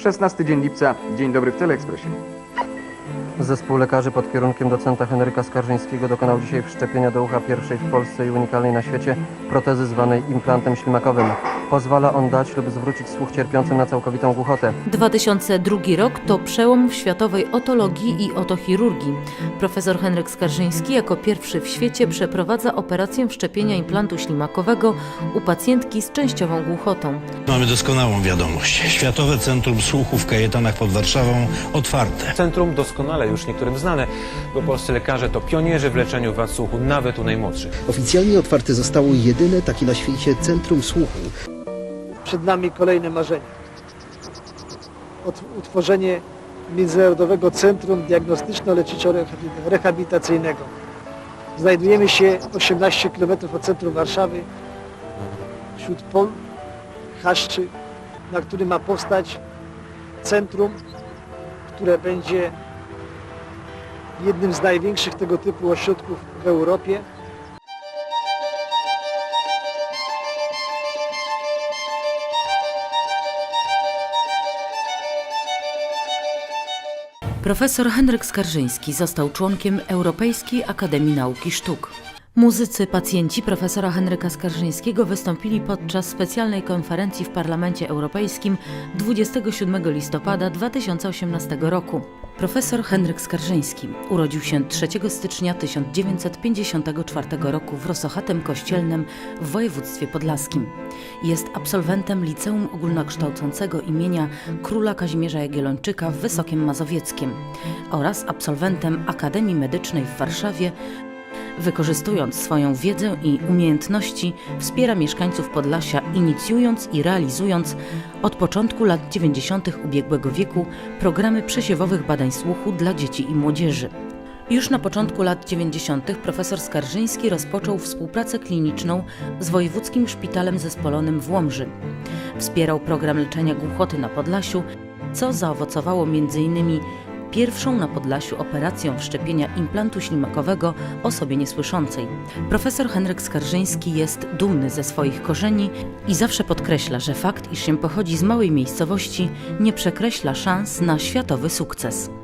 16 dzień lipca. Dzień dobry w Teleekspresie. Zespół lekarzy pod kierunkiem docenta Henryka Skarżyńskiego dokonał dzisiaj wszczepienia do ucha pierwszej w Polsce i unikalnej na świecie protezy zwanej implantem ślimakowym. Pozwala on dać lub zwrócić słuch cierpiącym na całkowitą głuchotę. 2002 rok to przełom w światowej otologii i otochirurgii. Profesor Henryk Skarżyński jako pierwszy w świecie przeprowadza operację wszczepienia implantu ślimakowego u pacjentki z częściową głuchotą. Mamy doskonałą wiadomość. Światowe Centrum Słuchu w Kajetanach pod Warszawą otwarte. Centrum doskonale już niektórym znane, bo polscy lekarze to pionierzy w leczeniu wad słuchu, nawet u najmłodszych. Oficjalnie otwarte zostało jedyne takie na świecie centrum słuchu. Przed nami kolejne marzenie. Utworzenie Międzynarodowego Centrum Diagnostyczno-Leczniczo-Rehabilitacyjnego. Znajdujemy się 18 km od centrum Warszawy, wśród pol, chaszczy, na którym ma powstać centrum, które będzie jednym z największych tego typu ośrodków w Europie. Profesor Henryk Skarżyński został członkiem Europejskiej Akademii Nauk i Sztuk. Muzycy pacjenci profesora Henryka Skarżyńskiego wystąpili podczas specjalnej konferencji w Parlamencie Europejskim 27 listopada 2018 roku. Profesor Henryk Skarżyński urodził się 3 stycznia 1954 roku w Rosochatym Kościelnym w województwie podlaskim. Jest absolwentem Liceum Ogólnokształcącego imienia króla Kazimierza Jagiellończyka w Wysokiem Mazowieckiem oraz absolwentem Akademii Medycznej w Warszawie Wykorzystując swoją wiedzę i umiejętności, wspiera mieszkańców Podlasia, inicjując i realizując od początku lat 90. ubiegłego wieku programy przesiewowych badań słuchu dla dzieci i młodzieży. Już na początku lat 90. profesor Skarżyński rozpoczął współpracę kliniczną z Wojewódzkim Szpitalem Zespolonym w Łomży. Wspierał program leczenia głuchoty na Podlasiu, co zaowocowało m.in. pierwszą na Podlasiu operacją wszczepienia implantu ślimakowego osobie niesłyszącej. Profesor Henryk Skarżyński jest dumny ze swoich korzeni i zawsze podkreśla, że fakt, iż się pochodzi z małej miejscowości, nie przekreśla szans na światowy sukces.